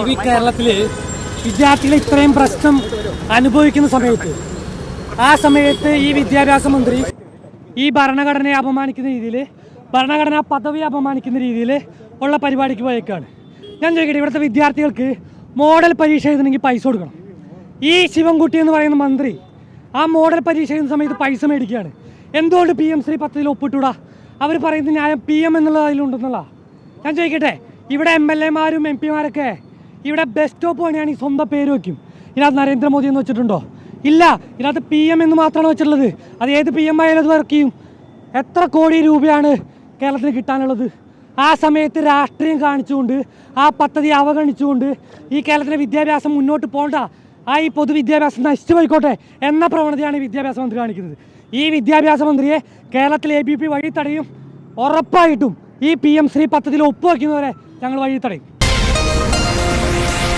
ഈ കേരളത്തിൽ വിദ്യാർത്ഥികൾ ഇത്രയും പ്രശ്നം അനുഭവിക്കുന്ന സമയത്ത് ആ സമയത്ത് ഈ വിദ്യാഭ്യാസ മന്ത്രി ഈ ഭരണഘടനയെ അപമാനിക്കുന്ന രീതിയിൽ ഭരണഘടനാ പദവി അപമാനിക്കുന്ന രീതിയിൽ ഉള്ള പരിപാടിക്ക് പോയേക്കാണ്. ഞാൻ ചോദിക്കട്ടെ ഇവിടുത്തെ വിദ്യാർത്ഥികൾക്ക് മോഡൽ പരീക്ഷ എഴുതണമെങ്കിൽ പൈസ കൊടുക്കണം. ഈ ശിവൻകുട്ടി എന്ന് പറയുന്ന മന്ത്രി ആ മോഡൽ പരീക്ഷ എഴുതുന്ന സമയത്ത് പൈസ മേടിക്കുകയാണ്. എന്തുകൊണ്ട് പി എം ശ്രീ പദ്ധതിയിൽ ഒപ്പിട്ടൂടാ? അവർ പറയുന്നത് ന്യായം പി എം എന്നുള്ള അതിലുണ്ടെന്നുള്ള ഞാൻ ചോദിക്കട്ടെ ഇവിടെ എം എൽ എമാരും എം പിമാരൊക്കെ ഇവിടെ ബസ് സ്റ്റോപ്പ് പണിയാണ് ഈ സ്വന്തം പേര് വയ്ക്കും ഇതിനകത്ത് നരേന്ദ്രമോദി എന്ന് വെച്ചിട്ടുണ്ടോ? ഇല്ല ഇതിനകത്ത് പി എം എന്ന് മാത്രമാണ് വെച്ചിട്ടുള്ളത്. അത് ഏത് പി എം ആയാലും അത് വർക്ക് ചെയ്യും. എത്ര കോടി രൂപയാണ് കേരളത്തിന് കിട്ടാനുള്ളത്? ആ സമയത്ത് രാഷ്ട്രീയം കാണിച്ചുകൊണ്ട് ആ പദ്ധതി അവഗണിച്ചുകൊണ്ട് ഈ കേരളത്തിലെ വിദ്യാഭ്യാസം മുന്നോട്ട് പോകണ്ട. ആ ഈ പൊതുവിദ്യാഭ്യാസം നശിച്ചു പോയിക്കോട്ടെ എന്ന പ്രവണതയാണ് വിദ്യാഭ്യാസ മന്ത്രി കാണിക്കുന്നത്. ഈ വിദ്യാഭ്യാസ മന്ത്രിയെ കേരളത്തിലെ എ ബി പി വഴി തടയും. ഉറപ്പായിട്ടും ഈ പി എം ശ്രീ പദ്ധതിയിൽ ഒപ്പുവെക്കുന്നവരെ ഞങ്ങൾ വഴി തടയും. Música